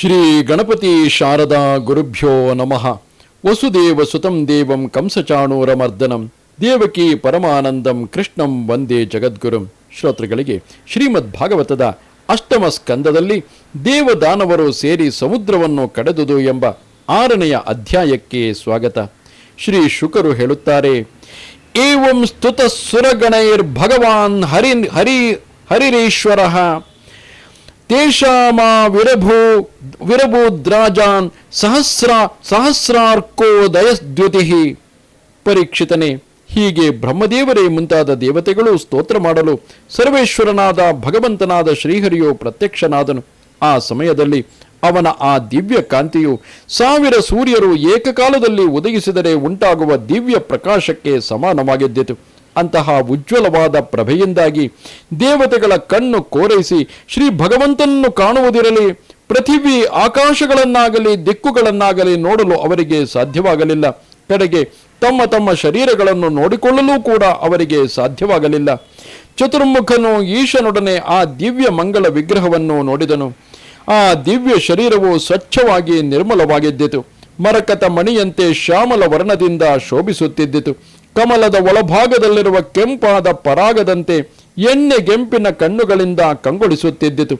ಶ್ರೀ ಗಣಪತಿ ಶಾರದಾ ಗುರುಭ್ಯೋ ನಮಃ. ವಸುದೇವ ಸುತಂ ದೇವಂ ಕಂಸಚಾಣೂರಮರ್ದನಂ. ದೇವಕಿ ಪರಮಾನಂದಂ ಕೃಷ್ಣಂ ವಂದೇ ಜಗದ್ಗುರುಂ. ಶ್ರೋತೃಗಳಿಗೆ ಶ್ರೀಮದ್ ಭಾಗವತದ ಅಷ್ಟಮ ಸ್ಕಂದದಲ್ಲಿ ದೇವದಾನವರು ಸೇರಿ ಸಮುದ್ರವನ್ನು ಕಡೆದುದು ಎಂಬ ಆರನೆಯ ಅಧ್ಯಾಯಕ್ಕೆ ಸ್ವಾಗತ. ಶ್ರೀ ಶುಕರು ಹೇಳುತ್ತಾರೆ, ಏವಂ ಸ್ತುತ ಸುರಗಣೈರ್ ಭಗವಾನ್ ಹರಿ ಹರಿ ಹರಿರೀಶ್ವರ. ತೇಷಾಮಾ ವಿರಭೂ ವಿರಭೂದ್ರಾಜಾನ್ ಸಹಸ್ರ ಸಹಸ್ರಾರ್ಕೋ ದಯಸ್ದ್ಯುತಿ ಪರೀಕ್ಷಿತನೇ, ಹೀಗೆ ಬ್ರಹ್ಮದೇವರೇ ಮುಂತಾದ ದೇವತೆಗಳು ಸ್ತೋತ್ರ ಮಾಡಲು ಸರ್ವೇಶ್ವರನಾದ ಭಗವಂತನಾದ ಶ್ರೀಹರಿಯು ಪ್ರತ್ಯಕ್ಷನಾದನು. ಆ ಸಮಯದಲ್ಲಿ ಅವನ ಆ ದಿವ್ಯ ಕಾಂತಿಯು ಸಾವಿರ ಸೂರ್ಯರು ಏಕಕಾಲದಲ್ಲಿ ಉದಯಿಸಿದರೆ ಉಂಟಾಗುವ ದಿವ್ಯ ಪ್ರಕಾಶಕ್ಕೆ ಸಮಾನವಾಗಿದ್ದಿತು. ಅಂತಹ ಉಜ್ವಲವಾದ ಪ್ರಭೆಯಿಂದಾಗಿ ದೇವತೆಗಳ ಕಣ್ಣು ಕೋರೈಸಿ ಶ್ರೀ ಭಗವಂತನನ್ನು ಕಾಣುವುದಿರಲಿ ಪೃಥಿವಿ ಆಕಾಶಗಳನ್ನಾಗಲಿ, ದಿಕ್ಕುಗಳನ್ನಾಗಲಿ ನೋಡಲು ಅವರಿಗೆ ಸಾಧ್ಯವಾಗಲಿಲ್ಲ. ಕಡೆಗೆ ತಮ್ಮ ತಮ್ಮ ಶರೀರಗಳನ್ನು ನೋಡಿಕೊಳ್ಳಲು ಕೂಡ ಅವರಿಗೆ ಸಾಧ್ಯವಾಗಲಿಲ್ಲ. ಚತುರ್ಮುಖನು ಈಶನೊಡನೆ ಆ ದಿವ್ಯ ಮಂಗಳ ವಿಗ್ರಹವನ್ನು ನೋಡಿದನು. ಆ ದಿವ್ಯ ಶರೀರವು ಸ್ವಚ್ಛವಾಗಿ ನಿರ್ಮಲವಾಗಿದ್ದಿತು. ಮರಕತ ಮಣಿಯಂತೆ ಶ್ಯಾಮಲ ವರ್ಣದಿಂದ ಶೋಭಿಸುತ್ತಿದ್ದಿತು. ಕಮಲದ ಒಳಭಾಗದಲ್ಲಿರುವ ಕೆಂಪಾದ ಪರಾಗದಂತೆ ಎಣ್ಣೆಗೆಂಪಿನ ಕಣ್ಣುಗಳಿಂದ ಕಂಗೊಳಿಸುತ್ತಿದ್ದಿತು.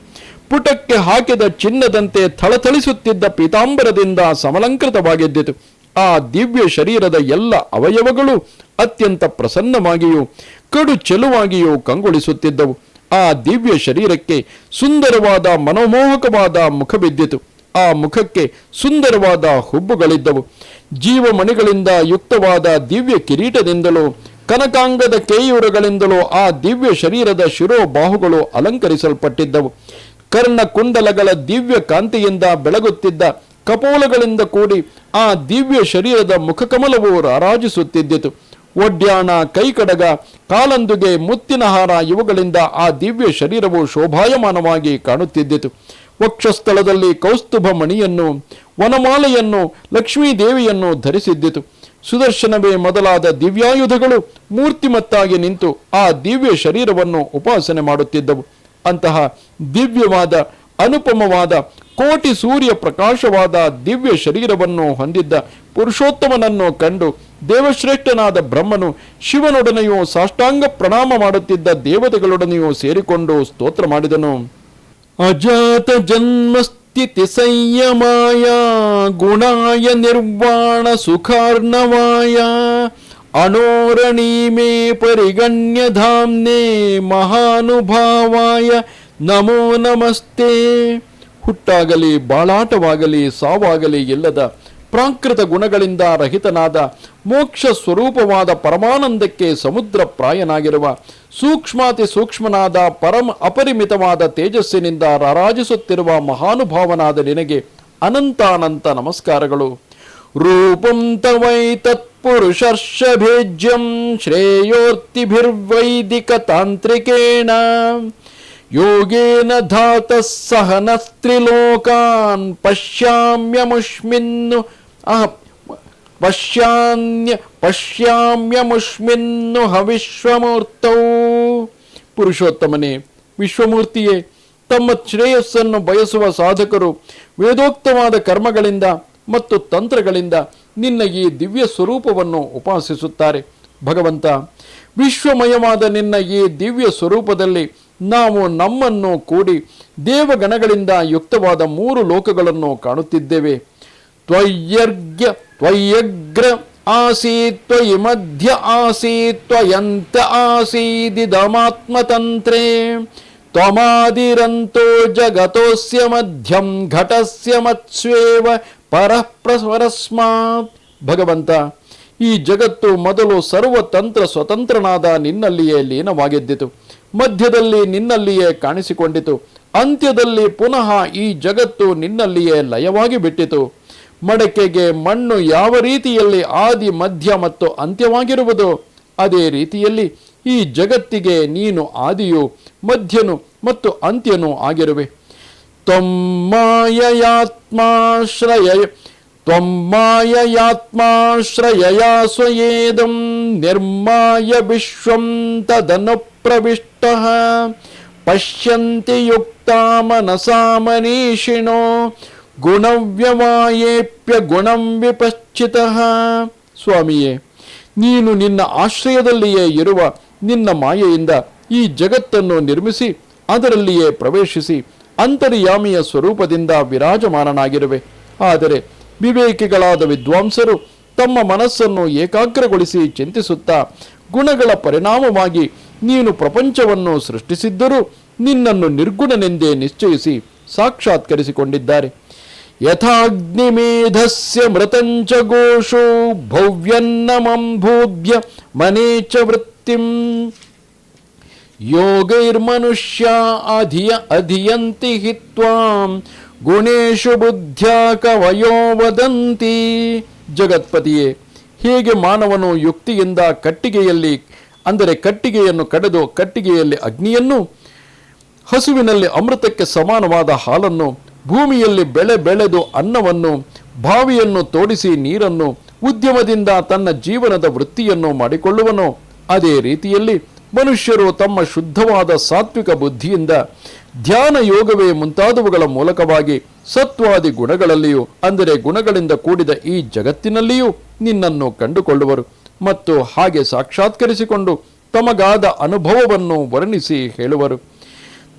ಪುಟಕ್ಕೆ ಹಾಕಿದ ಚಿನ್ನದಂತೆ ಥಳಥಳಿಸುತ್ತಿದ್ದ ಪೀತಾಂಬರದಿಂದ ಸಮಲಂಕೃತವಾಗಿದ್ದಿತು. ಆ ದಿವ್ಯ ಶರೀರದ ಎಲ್ಲ ಅವಯವಗಳು ಅತ್ಯಂತ ಪ್ರಸನ್ನವಾಗಿಯೂ, ಕಡು ಚೆಲುವಾಗಿಯೂ ಕಂಗೊಳಿಸುತ್ತಿದ್ದವು. ಆ ದಿವ್ಯ ಶರೀರಕ್ಕೆ ಸುಂದರವಾದ ಮನೋಮೋಹಕವಾದ ಮುಖ ಬಿದ್ದಿತು. ಆ ಮುಖಕ್ಕೆ ಸುಂದರವಾದ ಹುಬ್ಬುಗಳಿದ್ದವು. ಜೀವಮಣಿಗಳಿಂದ ಯುಕ್ತವಾದ ದಿವ್ಯ ಕಿರೀಟದಿಂದಲೂ, ಕನಕಾಂಗದ ಕೇಯೂರಗಳಿಂದಲೂ ಆ ದಿವ್ಯ ಶರೀರದ ಶಿರೋಬಾಹುಗಳು ಅಲಂಕರಿಸಲ್ಪಟ್ಟಿದ್ದವು. ಕರ್ಣ ಕುಂಡಲಗಳ ದಿವ್ಯ ಕಾಂತಿಯಿಂದ ಬೆಳಗುತ್ತಿದ್ದ ಕಪೋಲಗಳಿಂದ ಕೂಡಿ ಆ ದಿವ್ಯ ಶರೀರದ ಮುಖಕಮಲವು ರಾರಾಜಿಸುತ್ತಿದ್ದಿತು. ಒಡ್ಯಾಣ, ಕೈಕಡಗ, ಕಾಲಂದುಗೆ ಮುತ್ತಿನ ಹಾರ ಇವುಗಳಿಂದ ಆ ದಿವ್ಯ ಶರೀರವು ಶೋಭಾಯಮಾನವಾಗಿ ಕಾಣುತ್ತಿದ್ದಿತು. ವಕ್ಷಸ್ಥಳದಲ್ಲಿ ಕೌಸ್ತುಭ ಮಣಿಯನ್ನು, ವನಮಾಲೆಯನ್ನು, ಲಕ್ಷ್ಮೀದೇವಿಯನ್ನು ಧರಿಸಿದ್ದಿತು. ಸುದರ್ಶನವೇ ಮೊದಲಾದ ದಿವ್ಯಾಯುಧಗಳು ಮೂರ್ತಿಮತ್ತಾಗಿ ನಿಂತು ಆ ದಿವ್ಯ ಶರೀರವನ್ನು ಉಪಾಸನೆ ಮಾಡುತ್ತಿದ್ದವು. ಅಂತಹ ದಿವ್ಯವಾದ, ಅನುಪಮವಾದ, ಕೋಟಿ ಸೂರ್ಯ ಪ್ರಕಾಶವಾದ ದಿವ್ಯ ಶರೀರವನ್ನು ಹೊಂದಿದ್ದ ಪುರುಷೋತ್ತಮನನ್ನು ಕಂಡು ದೇವಶ್ರೇಷ್ಠನಾದ ಬ್ರಹ್ಮನು ಶಿವನೊಡನೆಯೂ ಸಾಷ್ಟಾಂಗ ಪ್ರಣಾಮ ಮಾಡುತ್ತಿದ್ದ ದೇವತೆಗಳೊಡನೆಯೂ ಸೇರಿಕೊಂಡು ಸ್ತೋತ್ರ ಮಾಡಿದನು. ಅಜಾತ ಜನ್ಮಸ್ಥಿತಿ ಸಂಯಮಾಯ, ಗುಣಾಯ ನಿರ್ವಾಣ ಸುಖಾರ್ಣವಾಯ ಅಣೋರಣೀಮೇ ಪರಿಗಣ್ಯ ಧಾಮ್ನೆ ಮಹಾನುಭಾವಾಯ, ನಮೋ ನಮಸ್ತೆ. ಹುಟ್ಟಾಗಲಿ, ಬಾಳಾಟವಾಗಲಿ, ಸಾವಾಗಲಿ ಇಲ್ಲದ ಪ್ರಾಕೃತ ಗುಣಗಳಿಂದ ರಹಿತನಾದ ಮೋಕ್ಷ ಸ್ವರೂಪವಾದ ಪರಮಾನಂದಕ್ಕೆ ಸಮುದ್ರ ಪ್ರಾಯನಾಗಿರುವ ಸೂಕ್ಷ್ಮಾತಿ ಸೂಕ್ಷ್ಮನಾದ ಪರಮ ಅಪರಿಮಿತವಾದ ತೇಜಸ್ಸಿನಿಂದ ರಾರಾಜಿಸುತ್ತಿರುವ ಮಹಾನುಭಾವನಾದ ನಿನಗೆ ಅನಂತಾನಂತ ನಮಸ್ಕಾರಗಳು. ರೂಪಂ ತವೈ ತತ್ಪುರುಷರ್ಷಭೇಜ್ಯಂ ಶ್ರೇಯೋರ್ತಿಭಿರ್ವೈದಿಕ ತಾಂತ್ರಿಕೇಣ. ಯೋಗೇನ ಧಾತಃ ಸಹನಸ್ತ್ರಿಲೋಕಾನ್ ಪಶ್ಯಾಮ್ಯಮುಷ್ಮಿನ್ನು ಪಶ್ಯಾನ್ಯ ಪಶ್ಯಾಮ್ಯಮುಷ್ಮಿನ್ನು ಹವಿಶ್ವಮೂರ್ತೌ. ಪುರುಷೋತ್ತಮನೇ, ವಿಶ್ವಮೂರ್ತಿಯೇ, ತಮ್ಮ ಶ್ರೇಯಸ್ಸನ್ನು ಬಯಸುವ ಸಾಧಕರು ವೇದೋಕ್ತವಾದ ಕರ್ಮಗಳಿಂದ ಮತ್ತು ತಂತ್ರಗಳಿಂದ ನಿನ್ನ ಈ ದಿವ್ಯ ಸ್ವರೂಪವನ್ನು ಉಪಾಸಿಸುತ್ತಾರೆ. ಭಗವಂತ, ವಿಶ್ವಮಯವಾದ ನಿನ್ನ ಈ ದಿವ್ಯ ಸ್ವರೂಪದಲ್ಲಿ ನಾವು ನಮ್ಮನ್ನು ಕೂಡಿ ದೇವಗಣಗಳಿಂದ ಯುಕ್ತವಾದ ಮೂರು ಲೋಕಗಳನ್ನು ಕಾಣುತ್ತಿದ್ದೇವೆ. ತ್ವಯ್ಯರ್ಗ್ಯ ತ್ವಯ್ಯಗ್ರ ಆಸೀತ್ ತ್ವಯಿ ಮಧ್ಯ ಆಸೀತ್ ತ್ವಯಂತ ಆಸೀದಿದಮಾತ್ಮತಂತ್ರೇ. ತ್ವಮಾದಿರಂತೋ ಜಗತೋಸ್ಯ ಮಧ್ಯಂ ಘಟಸ್ಯ ಮತ್ಸ್ವೇವ ಪರಃ ಪರಸ್ಮಾತ್ ಭಗವಂತ, ಈ ಜಗತ್ತು ಮೊದಲು ಸರ್ವತಂತ್ರ ಸ್ವತಂತ್ರನಾದ ನಿನ್ನಲ್ಲಿಯೇ ಲೀನವಾಗಿದ್ದಿತು. ಮಧ್ಯದಲ್ಲಿ ನಿನ್ನಲ್ಲಿಯೇ ಕಾಣಿಸಿಕೊಂಡಿತು. ಅಂತ್ಯದಲ್ಲಿ ಪುನಃ ಈ ಜಗತ್ತು ನಿನ್ನಲ್ಲಿಯೇ ಲಯವಾಗಿ ಬಿಟ್ಟಿತು. ಮಡಕೆಗೆ ಮಣ್ಣು ಯಾವ ರೀತಿಯಲ್ಲಿ ಆದಿ, ಮಧ್ಯ ಮತ್ತು ಅಂತ್ಯವಾಗಿರುವುದು, ಅದೇ ರೀತಿಯಲ್ಲಿ ಈ ಜಗತ್ತಿಗೆ ನೀನು ಆದಿಯು, ಮಧ್ಯನು ಮತ್ತು ಅಂತ್ಯನೂ ಆಗಿರುವೆ. ತ್ವಮ್ಮಾಯಯಾತ್ಮಾಶ್ರಯ ತ್ವಮ್ಮಾಯಯಾತ್ಮಾಶ್ರಯಯಾ ಸ್ವಯೇದಂ ನಿರ್ಮಾಯ ವಿಶ್ವಂ ತದನುಪ್ರವಿಷ್ಟಃ. ಪಶ್ಯಂತಿ ಯುಕ್ತ ಮನಸಾ ಮನೀಷಿಣೋ ಗುಣವ್ಯವಾಯೇಪ್ಯ ಗುಣಂ ವಿಪಶ್ಚಿತಃ. ಸ್ವಾಮಿಯೇ, ನೀನು ನಿನ್ನ ಆಶ್ರಯದಲ್ಲಿಯೇ ಇರುವ ನಿನ್ನ ಮಾಯೆಯಿಂದ ಈ ಜಗತ್ತನ್ನು ನಿರ್ಮಿಸಿ, ಅದರಲ್ಲಿಯೇ ಪ್ರವೇಶಿಸಿ ಅಂತರ್ಯಾಮಿಯ ಸ್ವರೂಪದಿಂದ ವಿರಾಜಮಾನನಾಗಿರುವೆ. ಆದರೆ ವಿವೇಕಿಗಳಾದ ವಿದ್ವಾಂಸರು ತಮ್ಮ ಮನಸ್ಸನ್ನು ಏಕಾಗ್ರಗೊಳಿಸಿ ಚಿಂತಿಸುತ್ತಾ ಗುಣಗಳ ಪರಿಣಾಮವಾಗಿ ನೀನು ಪ್ರಪಂಚವನ್ನು ಸೃಷ್ಟಿಸಿದ್ದರೂ ನಿನ್ನನ್ನು ನಿರ್ಗುಣನೆಂದೇ ನಿಶ್ಚಯಿಸಿ ಸಾಕ್ಷಾತ್ಕರಿಸಿಕೊಂಡಿದ್ದಾರೆ. ಯಥಾಗ್ನಿಮೇಧಸ್ಯ ಮೃತಂಚ ಗೋಷೋ ಭವ್ಯನ್ನಮಂಭೂಭ್ಯ ಮನೇ ಚ ವೃತ್ತಿಂ ಯೋಗೈರ್ಮನುಷ್ಯ ಅಧಿಯ ಅಧಿಯಂತಿ ಹಿತ್ವಾಂ ಗುಣೇಶು ಬುದ್ಧ್ಯಾ ಕವಯೋ ವದಂತಿ ಜಗತ್ಪತಿಯೇ ಹೀಗೆ ಮಾನವನು ಯುಕ್ತಿಯಿಂದ ಕಟ್ಟಿಗೆಯಲ್ಲಿ ಅಂದರೆ ಕಟ್ಟಿಗೆಯನ್ನು ಕಡೆದು ಕಟ್ಟಿಗೆಯಲ್ಲಿ ಅಗ್ನಿಯನ್ನು, ಹಸುವಿನಲ್ಲಿ ಅಮೃತಕ್ಕೆ ಸಮಾನವಾದ ಹಾಲನ್ನು ಭೂಮಿಯಲ್ಲಿ ಬೆಳೆ ಬೆಳೆದು ಅನ್ನವನ್ನು, ಬಾವಿಯನ್ನು ತೋಡಿಸಿ ನೀರನ್ನು, ಉದ್ಯಮದಿಂದ ತನ್ನ ಜೀವನದ ವೃತ್ತಿಯನ್ನು ಮಾಡಿಕೊಳ್ಳುವನು. ಅದೇ ರೀತಿಯಲ್ಲಿ ಮನುಷ್ಯರು ತಮ್ಮ ಶುದ್ಧವಾದ ಸಾತ್ವಿಕ ಬುದ್ಧಿಯಿಂದ ಧ್ಯಾನ ಯೋಗವೇ ಮುಂತಾದವುಗಳ ಮೂಲಕವಾಗಿ ಸತ್ವಾದಿ ಗುಣಗಳಲ್ಲಿಯೂ, ಅಂದರೆ ಗುಣಗಳಿಂದ ಕೂಡಿದ ಈ ಜಗತ್ತಿನಲ್ಲಿಯೂ ನಿನ್ನನ್ನು ಕಂಡುಕೊಳ್ಳುವರು ಮತ್ತು ಹಾಗೆ ಸಾಕ್ಷಾತ್ಕರಿಸಿಕೊಂಡು ತಮಗಾದ ಅನುಭವವನ್ನು ವರ್ಣಿಸಿ ಹೇಳುವರು.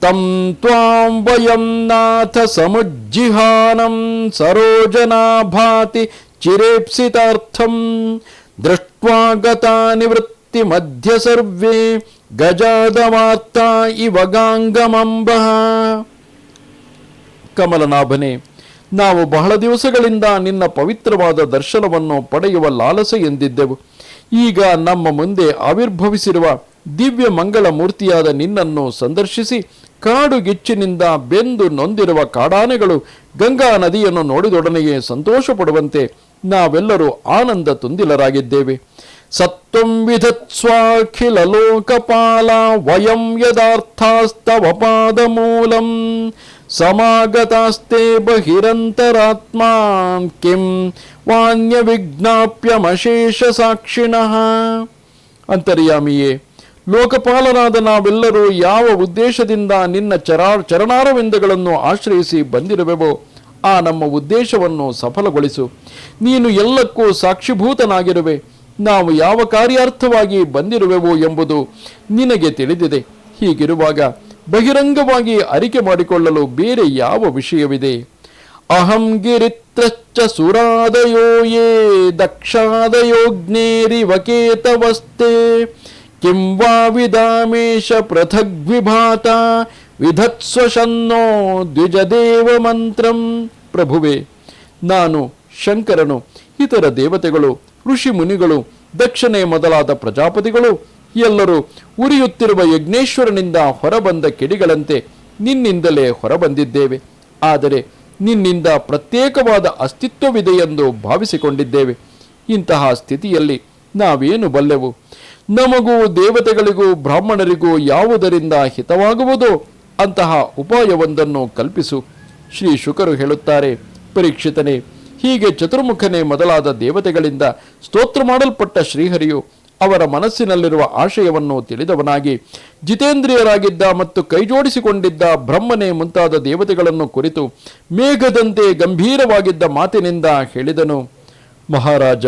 ತ್ವಾಂ ವಯಂ ನಾಥ ಸಮುಜ್ಜಿಹಾನಂ ಸರೋಜನಾಭಾತಿ ಚಿರೇಪ್ಸಿತಾರ್ಥಂ ದೃಷ್ಟ್ವಾ ಗತಾ ನಿವೃತ್ತಿ ಮಧ್ಯ ಸರ್ವೇ ಗಜಾದವಾರ್ತಾ ಇವ ಗಾಂಗಮಂಬ ಕಮಲನಾಭನೇ, ನಾವು ಬಹಳ ದಿವಸಗಳಿಂದ ನಿನ್ನ ಪವಿತ್ರವಾದ ದರ್ಶನವನ್ನು ಪಡೆಯುವ ಲಾಲಸೆ ಎಂದಿದ್ದೆವು. ಈಗ ನಮ್ಮ ಮುಂದೆ ಆವಿರ್ಭವಿಸಿರುವ ದಿವ್ಯ ಮಂಗಳ ಮೂರ್ತಿಯಾದ ನಿನ್ನನ್ನು ಸಂದರ್ಶಿಸಿ ಕಾಡು ಗಿಚ್ಚಿನಿಂದ ಬೆಂದು ನೊಂದಿರುವ ಕಾಡಾನೆಗಳು ಗಂಗಾ ನದಿಯನ್ನು ನೋಡಿದೊಡನೆಯೇ ಸಂತೋಷ ಪಡುವಂತೆ ನಾವೆಲ್ಲರೂ ಆನಂದ ತುಂದಿಲರಾಗಿದ್ದೇವೆ. ಸತ್ವಂ ವಿಧತ್ಸ್ವಾಖಿಲ ಲೋಕಪಾಲ ವಯಂ ಯದಾರ್ಥಾಸ್ತವ ಪಾದ ಮೂಲಂ ಸಮಾಗತಾಸ್ತೆ ಬಹಿರಂತರಾತ್ಮ ಕಿಂ ವಾನ್ಯ ವಿಜ್ಞಾಪ್ಯಮಶೇಷ ಸಾಕ್ಷಿಣಃ. ಅಂತರ್ಯಾಮಿಯೇ ಲೋಕಪಾಲನಾದ ನಾವೆಲ್ಲರೂ ಯಾವ ಉದ್ದೇಶದಿಂದ ನಿನ್ನ ಚರಾ, ಚರಣಾರವಿಂದಗಳನ್ನು ಆಶ್ರಯಿಸಿ ಬಂದಿರುವೆವೋ, ಆ ನಮ್ಮ ಉದ್ದೇಶವನ್ನು ಸಫಲಗೊಳಿಸು. ನೀನು ಎಲ್ಲಕ್ಕೂ ಸಾಕ್ಷಿಭೂತನಾಗಿರುವೆ. ನಾವು ಯಾವ ಕಾರ್ಯಾರ್ಥವಾಗಿ ಬಂದಿರುವೆವು ಎಂಬುದು ನಿನಗೆ ತಿಳಿದಿದೆ. ಹೀಗಿರುವಾಗ ಬಹಿರಂಗವಾಗಿ ಅರಿಕೆ ಮಾಡಿಕೊಳ್ಳಲು ಬೇರೆ ಯಾವ ವಿಷಯವಿದೆ? ಅಹಂ ಗಿರಿತ್ರಶ್ಚ ಸುರಾದಯೋ ಯೇ ದಕ್ಷಾದಯೋಗ್ನೇರಿವಕೇತವಸ್ತೆ ಕಿಂ ವಾ ವಿದಾಮೇಶ ಪೃಥಗ್ವಿಭಾತ ವಿಧತ್ಸ್ವಶನ್ನೋ ದ್ವಿಜದೇವ ಮಂತ್ರಂ ಪ್ರಭುವೆ ನಾನು ಶಂಕರನು ಇತರ ದೇವತೆಗಳು ಋಷಿ ಮುನಿಗಳು, ದಕ್ಷಿಣೆ ಮೊದಲಾದ ಪ್ರಜಾಪತಿಗಳು, ಎಲ್ಲರೂ ಉರಿಯುತ್ತಿರುವ ಯಜ್ಞೇಶ್ವರನಿಂದ ಹೊರಬಂದ ಕಿಡಿಗಳಂತೆ ನಿನ್ನಿಂದಲೇ ಹೊರಬಂದಿದ್ದೇವೆ. ಆದರೆ ನಿನ್ನಿಂದ ಪ್ರತ್ಯೇಕವಾದ ಅಸ್ತಿತ್ವವಿದೆ ಎಂದು ಭಾವಿಸಿಕೊಂಡಿದ್ದೇವೆ. ಇಂತಹ ಸ್ಥಿತಿಯಲ್ಲಿ ನಾವೇನು ಬಲ್ಲೆವು? ನಮಗೂ ದೇವತೆಗಳಿಗೂ ಬ್ರಾಹ್ಮಣರಿಗೂ ಯಾವುದರಿಂದ ಹಿತವಾಗುವುದು? ಅಂತಹ ಉಪಾಯವೊಂದನ್ನು ಕಲ್ಪಿಸು. ಶ್ರೀ ಶುಕರು ಹೇಳುತ್ತಾರೆ, ಪರೀಕ್ಷಿತನೇ, ಹೀಗೆ ಚತುರ್ಮುಖನೇ ಮೊದಲಾದ ದೇವತೆಗಳಿಂದ ಸ್ತೋತ್ರ ಮಾಡಲ್ಪಟ್ಟ ಶ್ರೀಹರಿಯು ಅವರ ಮನಸ್ಸಿನಲ್ಲಿರುವ ಆಶಯವನ್ನು ತಿಳಿದವನಾಗಿ, ಜಿತೇಂದ್ರಿಯರಾಗಿದ್ದ ಮತ್ತು ಕೈಜೋಡಿಸಿಕೊಂಡಿದ್ದ ಬ್ರಹ್ಮನೇ ಮುಂತಾದ ದೇವತೆಗಳನ್ನು ಕುರಿತು ಮೇಘದಂತೆ ಗಂಭೀರವಾಗಿದ್ದ ಮಾತಿನಿಂದ ಹೇಳಿದನು. ಮಹಾರಾಜ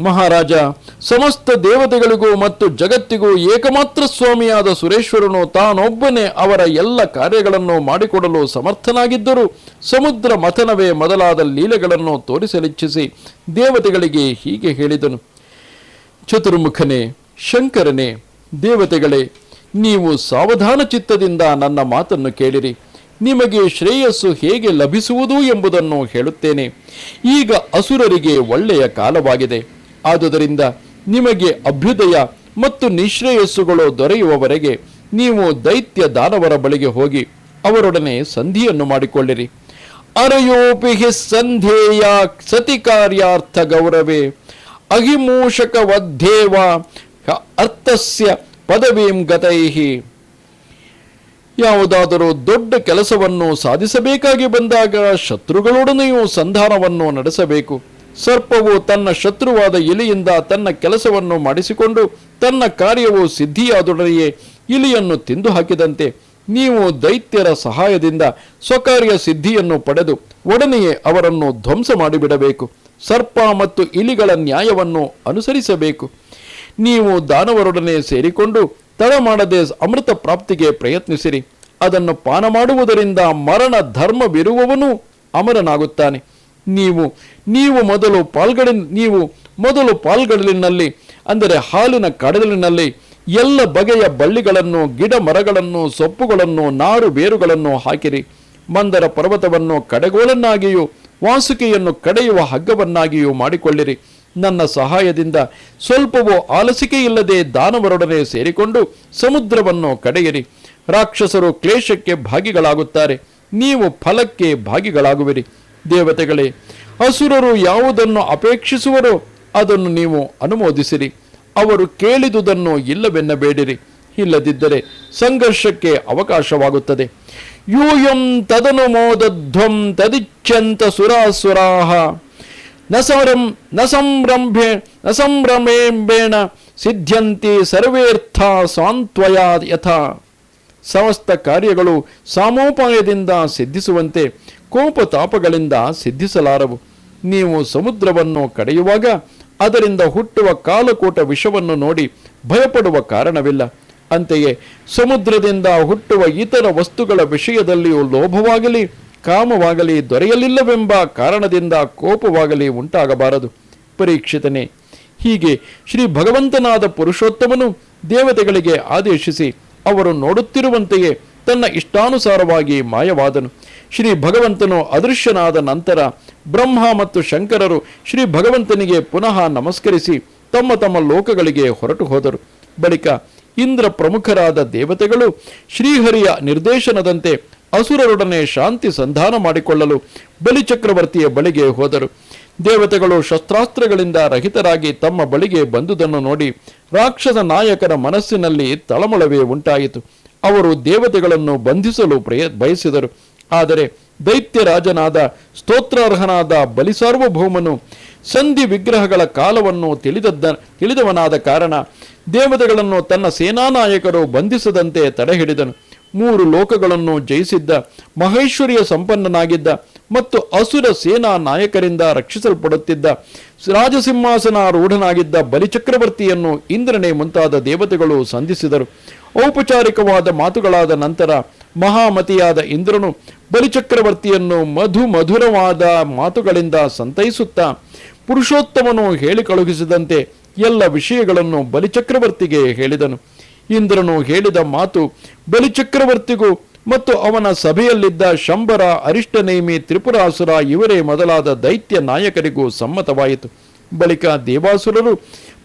ಮಹಾರಾಜ, ಸಮಸ್ತ ದೇವತೆಗಳಿಗೂ ಮತ್ತು ಜಗತ್ತಿಗೂ ಏಕಮಾತ್ರ ಸ್ವಾಮಿಯಾದ ಸುರೇಶ್ವರನು ತಾನೊಬ್ಬನೇ ಅವರ ಎಲ್ಲ ಕಾರ್ಯಗಳನ್ನು ಮಾಡಿಕೊಡಲು ಸಮರ್ಥನಾಗಿದ್ದರು ಸಮುದ್ರ ಮಥನವೇ ಮೊದಲಾದ ಲೀಲೆಗಳನ್ನು ತೋರಿಸಲಿಚ್ಛಿಸಿ ದೇವತೆಗಳಿಗೆ ಹೀಗೆ ಹೇಳಿದನು. ಚತುರ್ಮುಖನೇ, ಶಂಕರನೇ, ದೇವತೆಗಳೇ, ನೀವು ಸಾವಧಾನ ಚಿತ್ತದಿಂದ ನನ್ನ ಮಾತನ್ನು ಕೇಳಿರಿ. ನಿಮಗೆ ಶ್ರೇಯಸ್ಸು ಹೇಗೆ ಲಭಿಸುವುದು ಎಂಬುದನ್ನು ಹೇಳುತ್ತೇನೆ. ಈಗ ಅಸುರರಿಗೆ ಒಳ್ಳೆಯ ಕಾಲವಾಗಿದೆ. ಆದುದರಿಂದ ನಿಮಗೆ ಅಭ್ಯುದಯ ಮತ್ತು ನಿಶ್ರೇಯಸ್ಸುಗಳು ದೊರೆಯುವವರೆಗೆ ನೀವು ದೈತ್ಯ ದಾನವರ ಬಳಿಗೆ ಹೋಗಿ ಅವರೊಡನೆ ಸಂಧಿಯನ್ನು ಮಾಡಿಕೊಳ್ಳಿರಿ. ಅರಯೋಪಿಹಿ ಸಂಧೇಯ ಸತಿ ಕಾರ್ಯಾರ್ಥ ಗೌರವೇ ಅಹಿಮೂಷಕವದ್ದೇವ ಅರ್ಥಸ್ಯ ಪದವೀಂ ಗತೈಹಿ. ಯಾವುದಾದರೂ ದೊಡ್ಡ ಕೆಲಸವನ್ನು ಸಾಧಿಸಬೇಕಾಗಿ ಬಂದಾಗ ಶತ್ರುಗಳೊಡನೆಯೂ ಸಂಧಾನವನ್ನು ನಡೆಸಬೇಕು. ಸರ್ಪವು ತನ್ನ ಶತ್ರುವಾದ ಇಲಿಯಿಂದ ತನ್ನ ಕೆಲಸವನ್ನು ಮಾಡಿಸಿಕೊಂಡು ತನ್ನ ಕಾರ್ಯವು ಸಿದ್ಧಿಯಾದೊಡನೆಯೇ ಇಲಿಯನ್ನು ತಿಂದು ಹಾಕಿದಂತೆ ನೀವು ದೈತ್ಯರ ಸಹಾಯದಿಂದ ಸ್ವಕಾರ್ಯ ಸಿದ್ಧಿಯನ್ನು ಪಡೆದು ಒಡನೆಯೇ ಅವರನ್ನು ಧ್ವಂಸ ಮಾಡಿಬಿಡಬೇಕು. ಸರ್ಪ ಮತ್ತು ಇಲಿಗಳ ನ್ಯಾಯವನ್ನು ಅನುಸರಿಸಬೇಕು. ನೀವು ದಾನವರೊಡನೆ ಸೇರಿಕೊಂಡು ತಡ ಮಾಡದೆ ಅಮೃತ ಪ್ರಾಪ್ತಿಗೆ ಪ್ರಯತ್ನಿಸಿರಿ. ಅದನ್ನು ಪಾನ ಮಾಡುವುದರಿಂದ ಮರಣ ಧರ್ಮವಿರುವವನು ಅಮರನಾಗುತ್ತಾನೆ. ನೀವು ನೀವು ಮೊದಲು ಪಾಲ್ಗಡ, ನೀವು ಮೊದಲು ಪಾಲ್ಗಡಲಿನಲ್ಲಿ, ಅಂದರೆ ಹಾಲಿನ ಕಡಲಿನಲ್ಲಿ, ಎಲ್ಲ ಬಗೆಯ ಬಳ್ಳಿಗಳನ್ನು, ಗಿಡ ಮರಗಳನ್ನು, ಸೊಪ್ಪುಗಳನ್ನು, ನಾರು ಬೇರುಗಳನ್ನು ಹಾಕಿರಿ. ಮಂದರ ಪರ್ವತವನ್ನು ಕಡೆಗೋಲನ್ನಾಗಿಯೂ, ವಾಸುಕಿಯನ್ನು ಕಡೆಯುವ ಹಗ್ಗವನ್ನಾಗಿಯೂ ಮಾಡಿಕೊಳ್ಳಿರಿ. ನನ್ನ ಸಹಾಯದಿಂದ ಸ್ವಲ್ಪವೂ ಆಲಸಿಕೆ ಇಲ್ಲದೆ ದಾನವರೊಡನೆ ಸೇರಿಕೊಂಡು ಸಮುದ್ರವನ್ನು ಕಡೆಯಿರಿ. ರಾಕ್ಷಸರು ಕ್ಲೇಶಕ್ಕೆ ಭಾಗಿಗಳಾಗುತ್ತಾರೆ. ನೀವು ಫಲಕ್ಕೆ ಭಾಗಿಗಳಾಗುವಿರಿ. ದೇವತೆಗಳೇ, ಅಸುರರು ಯಾವುದನ್ನು ಅಪೇಕ್ಷಿಸುವರೋ ಅದನ್ನು ನೀವು ಅನುಮೋದಿಸಿರಿ. ಅವರು ಕೇಳಿದುದನ್ನು ಇಲ್ಲವೆನ್ನಬೇಡಿರಿ. ಇಲ್ಲದಿದ್ದರೆ ಸಂಘರ್ಷಕ್ಕೆ ಅವಕಾಶವಾಗುತ್ತದೆ. ಯೂಯಂ ತದನುಮೋದಧ್ವಂ ತದಿಚ್ಛಂತ ಸುರಾಸುರಾಹ. ನ ನ ಸಂಭ್ರಂಭೆ ನ ಸಂಭ್ರಮೇಂಬೇಣ ಸಿದ್ಧಂತಿ ಸರ್ವೇರ್ಥ ಸಾಂತ್ವಯ ಯಥ. ಸಮಸ್ತ ಕಾರ್ಯಗಳು ಸಾಮೋಪಾಯದಿಂದ ಸಿದ್ಧಿಸುವಂತೆ ಕೋಪತಾಪಗಳಿಂದ ಸಿದ್ಧಿಸಲಾರವು. ನೀವು ಸಮುದ್ರವನ್ನು ಕಡೆಯುವಾಗ ಅದರಿಂದ ಹುಟ್ಟುವ ಕಾಲಕೂಟ ವಿಷವನ್ನು ನೋಡಿ ಭಯಪಡುವ ಕಾರಣವಿಲ್ಲ. ಅಂತೆಯೇ ಸಮುದ್ರದಿಂದ ಹುಟ್ಟುವ ಇತರ ವಸ್ತುಗಳ ವಿಷಯದಲ್ಲಿಯೂ ಲೋಭವಾಗಲಿ, ಕಾಮವಾಗಲಿ, ದೊರೆಯಲಿಲ್ಲವೆಂಬ ಕಾರಣದಿಂದ ಕೋಪವಾಗಲಿ ಉಂಟಾಗಬಾರದು. ಪರೀಕ್ಷಿತನೇ, ಹೀಗೆ ಶ್ರೀ ಭಗವಂತನಾದ ಪುರುಷೋತ್ತಮನು ದೇವತೆಗಳಿಗೆ ಆದೇಶಿಸಿ ಅವರು ನೋಡುತ್ತಿರುವಂತೆಯೇ ತನ್ನ ಇಷ್ಟಾನುಸಾರವಾಗಿ ಮಾಯವಾದನು. ಶ್ರೀ ಭಗವಂತನು ಅದೃಶ್ಯನಾದ ನಂತರ ಬ್ರಹ್ಮ ಮತ್ತು ಶಂಕರರು ಶ್ರೀ ಭಗವಂತನಿಗೆ ಪುನಃ ನಮಸ್ಕರಿಸಿ ತಮ್ಮ ತಮ್ಮ ಲೋಕಗಳಿಗೆ ಹೊರಟು ಹೋದರು. ಬಳಿಕ ಇಂದ್ರ ಪ್ರಮುಖರಾದ ದೇವತೆಗಳು ಶ್ರೀಹರಿಯ ನಿರ್ದೇಶನದಂತೆ ಅಸುರರೊಡನೆ ಶಾಂತಿ ಸಂಧಾನ ಮಾಡಿಕೊಳ್ಳಲು ಬಲಿಚಕ್ರವರ್ತಿಯ ಬಳಿಗೆ ಹೋದರು. ದೇವತೆಗಳು ಶಸ್ತ್ರಾಸ್ತ್ರಗಳಿಂದ ರಹಿತರಾಗಿ ತಮ್ಮ ಬಳಿಗೆ ಬಂದುದನ್ನು ನೋಡಿ ರಾಕ್ಷಸ ನಾಯಕರ ಮನಸ್ಸಿನಲ್ಲಿ ತಳಮಳವೇ ಉಂಟಾಯಿತು. ಅವರು ದೇವತೆಗಳನ್ನು ಬಂಧಿಸಲು ಪ್ರಯ ಬಯಸಿದರು. ಆದರೆ ದೈತ್ಯರಾಜನಾದ ಸ್ತೋತ್ರಾರ್ಹನಾದ ಬಲಿಸಾರ್ವಭೌಮನು ಸಂಧಿ ವಿಗ್ರಹಗಳ ಕಾಲವನ್ನು ತಿಳಿದದ್ದ ತಿಳಿದವನಾದ ಕಾರಣ ದೇವತೆಗಳನ್ನು ತನ್ನ ಸೇನಾನಾಯಕರು ಬಂಧಿಸದಂತೆ ತಡೆಹಿಡಿದನು. ಮೂರು ಲೋಕಗಳನ್ನು ಜಯಿಸಿದ್ದ, ಮಹೇಶ್ವರಿಯ ಸಂಪನ್ನನಾಗಿದ್ದ ಮತ್ತು ಅಸುರ ಸೇನಾ ನಾಯಕರಿಂದ ರಕ್ಷಿಸಲ್ಪಡುತ್ತಿದ್ದ, ರಾಜಸಿಂಹಾಸನಾರೂಢನಾಗಿದ್ದ ಬಲಿಚಕ್ರವರ್ತಿಯನ್ನು ಇಂದ್ರನೇ ಮುಂತಾದ ದೇವತೆಗಳು ಸಂಧಿಸಿದರು. ಔಪಚಾರಿಕವಾದ ಮಾತುಗಳಾದ ನಂತರ ಮಹಾಮತಿಯಾದ ಇಂದ್ರನು ಬಲಿಚಕ್ರವರ್ತಿಯನ್ನು ಮಧು ಮಧುರವಾದ ಮಾತುಗಳಿಂದ ಸಂತೈಸುತ್ತಾ ಪುರುಷೋತ್ತಮನು ಹೇಳಿ ಕಳುಹಿಸಿದಂತೆ ಎಲ್ಲ ವಿಷಯಗಳನ್ನು ಬಲಿಚಕ್ರವರ್ತಿಗೆ ಹೇಳಿದನು. ಇಂದ್ರನು ಹೇಳಿದ ಮಾತು ಬಲಿಚಕ್ರವರ್ತಿಗೂ ಮತ್ತು ಅವನ ಸಭೆಯಲ್ಲಿದ್ದ ಶಂಬರ, ಅರಿಷ್ಟನೇಮಿ, ತ್ರಿಪುರಾಸುರ ಇವರೇ ಮೊದಲಾದ ದೈತ್ಯ ನಾಯಕರಿಗೂ ಸಮ್ಮತವಾಯಿತು. ಬಳಿಕ ದೇವಾಸುರರು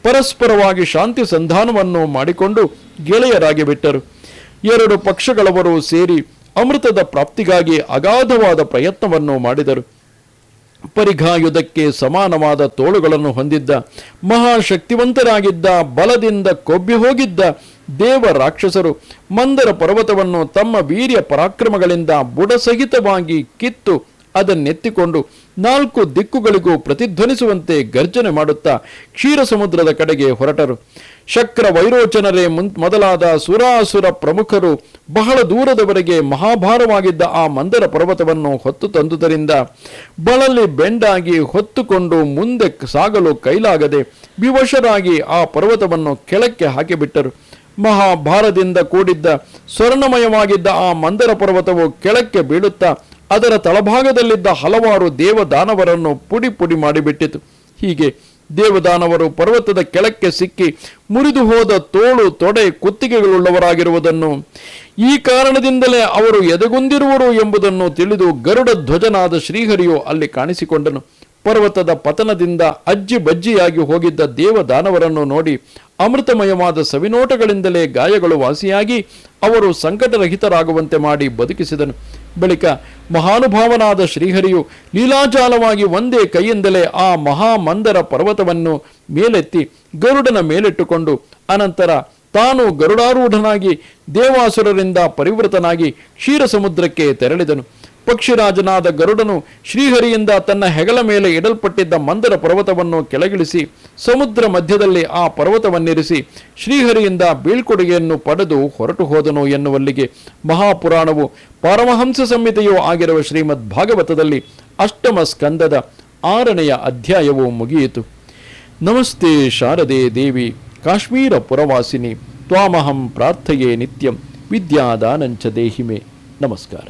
ಪರಸ್ಪರವಾಗಿ ಶಾಂತಿ ಸಂಧಾನವನ್ನು ಮಾಡಿಕೊಂಡು ಗೆಳೆಯರಾಗಿ ಬಿಟ್ಟರು. ಎರಡು ಪಕ್ಷಗಳವರು ಸೇರಿ ಅಮೃತದ ಪ್ರಾಪ್ತಿಗಾಗಿ ಅಗಾಧವಾದ ಪ್ರಯತ್ನವನ್ನು ಮಾಡಿದರು. ಪರಿಘಾಯುಧಕ್ಕೆ ಸಮಾನವಾದ ತೋಳುಗಳನ್ನು ಹೊಂದಿದ್ದ, ಮಹಾಶಕ್ತಿವಂತರಾಗಿದ್ದ, ಬಲದಿಂದ ಕೊಬ್ಬಿ ಹೋಗಿದ್ದ ದೇವ ರಾಕ್ಷಸರು ಮಂದರ ಪರ್ವತವನ್ನು ತಮ್ಮ ವೀರ್ಯ ಪರಾಕ್ರಮಗಳಿಂದ ಬುಡಸಹಿತವಾಗಿ ಕಿತ್ತು ಅದನ್ನೆತ್ತಿಕೊಂಡು ನಾಲ್ಕು ದಿಕ್ಕುಗಳಿಗೂ ಪ್ರತಿಧ್ವನಿಸುವಂತೆ ಗರ್ಜನೆ ಮಾಡುತ್ತಾ ಕ್ಷೀರ ಸಮುದ್ರದ ಕಡೆಗೆ ಹೊರಟರು. ಶಕ್ರ ವೈರೋಚನರೇ ಮುನ್ ಮೊದಲಾದ ಸುರಾಸುರ ಪ್ರಮುಖರು ಬಹಳ ದೂರದವರೆಗೆ ಮಹಾಭಾರವಾಗಿದ್ದ ಆ ಮಂದರ ಪರ್ವತವನ್ನು ಹೊತ್ತು ತಂದುದರಿಂದ ಬಳಲಿ ಬೆಂಡಾಗಿ ಹೊತ್ತುಕೊಂಡು ಮುಂದೆ ಸಾಗಲು ಕೈಲಾಗದೆ ವಿವಶರಾಗಿ ಆ ಪರ್ವತವನ್ನು ಕೆಳಕ್ಕೆ ಹಾಕಿಬಿಟ್ಟರು. ಮಹಾಭಾರದಿಂದ ಕೂಡಿದ್ದ ಸ್ವರ್ಣಮಯವಾಗಿದ್ದ ಆ ಮಂದರ ಪರ್ವತವು ಕೆಳಕ್ಕೆ ಬೀಳುತ್ತಾ ಅದರ ತಳಭಾಗದಲ್ಲಿದ್ದ ಹಲವಾರು ದೇವದಾನವರನ್ನು ಪುಡಿ ಪುಡಿ ಮಾಡಿಬಿಟ್ಟಿತು. ಹೀಗೆ ದೇವದಾನವರು ಪರ್ವತದ ಕೆಳಕ್ಕೆ ಸಿಕ್ಕಿ ಮುರಿದು ಹೋದ ತೋಳು, ತೊಡೆ, ಕುತ್ತಿಗೆಗಳುಳ್ಳವರಾಗಿರುವುದನ್ನು, ಈ ಕಾರಣದಿಂದಲೇ ಅವರು ಎದೆಗುಂದಿರುವರು ಎಂಬುದನ್ನು ತಿಳಿದು ಗರುಡ ಧ್ವಜನಾದ ಶ್ರೀಹರಿಯು ಅಲ್ಲಿ ಕಾಣಿಸಿಕೊಂಡನು. ಪರ್ವತದ ಪತನದಿಂದ ಅಜ್ಜಿ ಬಜ್ಜಿಯಾಗಿ ಹೋಗಿದ್ದ ದೇವದಾನವರನ್ನು ನೋಡಿ ಅಮೃತಮಯವಾದ ಸವಿನೋಟಗಳಿಂದಲೇ ಗಾಯಗಳು ವಾಸಿಯಾಗಿ ಅವರು ಸಂಕಟರಹಿತರಾಗುವಂತೆ ಮಾಡಿ ಬದುಕಿಸಿದನು. ಬಳಿಕ ಮಹಾನುಭಾವನಾದ ಶ್ರೀಹರಿಯು ಲೀಲಾಜಾಲವಾಗಿ ಒಂದೇ ಕೈಯಿಂದಲೇ ಆ ಮಹಾಮಂದರ ಪರ್ವತವನ್ನು ಮೇಲೆತ್ತಿ ಗರುಡನ ಮೇಲಿಟ್ಟುಕೊಂಡು ಅನಂತರ ತಾನು ಗರುಡಾರೂಢನಾಗಿ ದೇವಾಸುರರಿಂದ ಪರಿವೃತನಾಗಿ ಕ್ಷೀರ ಸಮುದ್ರಕ್ಕೆ ತೆರಳಿದನು. ಪಕ್ಷಿರಾಜನಾದ ಗರುಡನು ಶ್ರೀಹರಿಯಿಂದ ತನ್ನ ಹೆಗಲ ಮೇಲೆ ಇಡಲ್ಪಟ್ಟಿದ್ದ ಮಂದರ ಪರ್ವತವನ್ನು ಕೆಳಗಿಳಿಸಿ ಸಮುದ್ರ ಮಧ್ಯದಲ್ಲಿ ಆ ಪರ್ವತವನ್ನಿರಿಸಿ ಶ್ರೀಹರಿಯಿಂದ ಬೀಳ್ಕೊಡುಗೆಯನ್ನು ಪಡೆದು ಹೊರಟು ಹೋದನು ಎನ್ನುವಲ್ಲಿಗೆ ಮಹಾಪುರಾಣವು ಪರಮಹಂಸ ಸಂಹಿತೆಯೂ ಆಗಿರುವ ಶ್ರೀಮದ್ ಭಾಗವತದಲ್ಲಿ ಅಷ್ಟಮ ಸ್ಕಂದದ ಆರನೆಯ ಅಧ್ಯಾಯವು ಮುಗಿಯಿತು. ನಮಸ್ತೆ ಶಾರದೆ ದೇವಿ, ಕಾಶ್ಮೀರ ಪುರವಾಸಿನಿ, ತ್ವಾಮಹಂ ಪ್ರಾರ್ಥೆಯೇ ನಿತ್ಯಂ, ವಿದ್ಯಾದಾನಂಚ ದೇಹಿಮೆ. ನಮಸ್ಕಾರ.